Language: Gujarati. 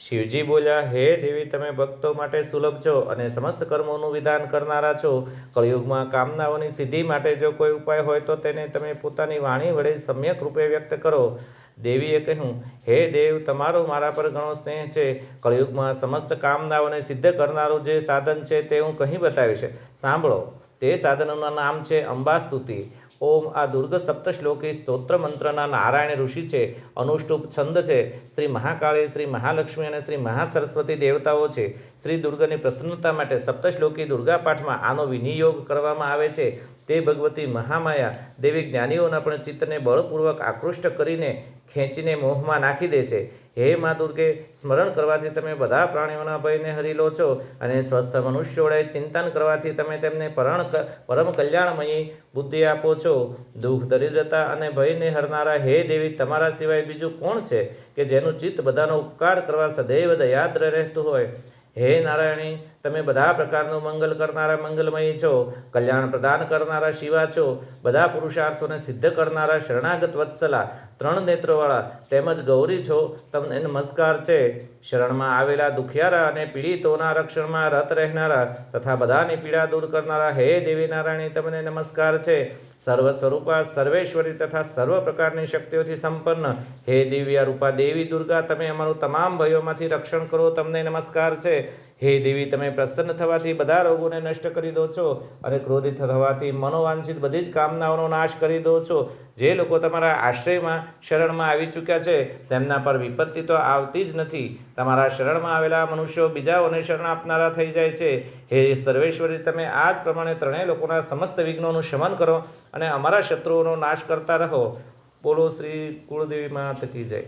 શિવજી બોલ્યા, હે દેવી, તમે ભક્તો માટે સુલભ છો અને સમસ્ત કર્મોનું વિધાન કરનારા છો. કળિયુગમાં કામનાઓની સિદ્ધિ માટે જો કોઈ ઉપાય હોય તો તેને તમે પોતાની વાણી વડે સમ્યક રૂપે વ્યક્ત કરો. દેવીએ કહ્યું, હે દેવ, તમારો મારા પર ઘણો સ્નેહ છે. કળિયુગમાં સમસ્ત કામનાઓને સિદ્ધ કરનારું જે સાધન છે તે હું કહી બતાવીશ. સાંભળો, તે સાધનનું નામ છે અંબાસ્તુતિ. ઓમ આ દુર્ગ સપ્તશ્લોકી સ્તોત્ર મંત્રના નારાયણ ઋષિ છે, અનુષ્ટુપ છંદ છે, શ્રી મહાકાળી, શ્રી મહાલક્ષ્મી અને શ્રી મહાસરસ્વતી દેવતાઓ છે. શ્રી દુર્ગની પ્રસન્નતા માટે સપ્તશ્લોકી દુર્ગા પાઠમાં આનો વિનિયોગ કરવામાં આવે છે. તે ભગવતી મહામાયા દેવી જ્ઞાનીઓના પણ ચિત્તને બળપૂર્વક આકૃષ્ટ કરીને ખેંચીને મોહમાં નાખી દે છે. હે મા દુર્ગે, સ્મરણ કરવાથી તમે બધા પ્રાણીઓના ભયને હરી લો છો અને સ્વસ્થ મનુષ્ય વડે ચિંતન કરવાથી તમે તેમને પરણ પરમ કલ્યાણમયી બુદ્ધિ આપો છો. દુઃખ, દરિદ્રતા અને ભયને હરનારા હે દેવી, તમારા સિવાય બીજું કોણ છે કે જેનું ચિત્ત બધાનો ઉપકાર કરવા સદૈવ દયાદ્ર રહેતું હોય? હે નારાયણી, તમે બધા પ્રકારનું મંગલ કરનારા મંગલમયી છો, કલ્યાણ પ્રદાન કરનારા શિવા છો, બધા પુરુષાર્થોને સિદ્ધ કરનારા શરણાગત વત્સલા, ત્રણ નેત્રોવાળા તેમજ ગૌરી છો, તમને નમસ્કાર છે. શરણમાં આવેલા દુખિયારા અને પીડિતોના રક્ષણમાં રત રહેનારા તથા બધાની પીડા દૂર કરનારા, હે દેવી નારાયણી, તમને નમસ્કાર છે. સર્વ સ્વરૂપા સર્વેશ્વરી તથા સર્વ પ્રકારની શક્તિઓથી સંપન્ન. હે દિવ્ય રૂપા દેવી દુર્ગા, તમે અમારું તમામ ભયોમાંથી રક્ષણ કરો, તમને નમસ્કાર છે. હે દેવી, તમે પ્રસન્ન થવાથી બધા રોગોને નષ્ટ કરી દો છો અને ક્રોધિત થવાથી મનોવાંછિત બધી જ કામનાઓનો નાશ કરી દો છો. જે લોકો તમારા આશ્રયમાં શરણમાં આવી ચૂક્યા છે, તેમના પર વિપત્તિ તો આવતી જ નથી. તમારા શરણમાં આવેલા મનુષ્યો બીજાઓને શરણ આપનારા થઈ જાય છે. હે સર્વેશ્વરી, તમે આ જ પ્રમાણે ત્રણેય લોકોના સમસ્ત વિઘ્નોનું શમન કરો અને અમારા શત્રુઓનો નાશ કરતા રહો. બોલો શ્રી કુળદેવી માત કી જય.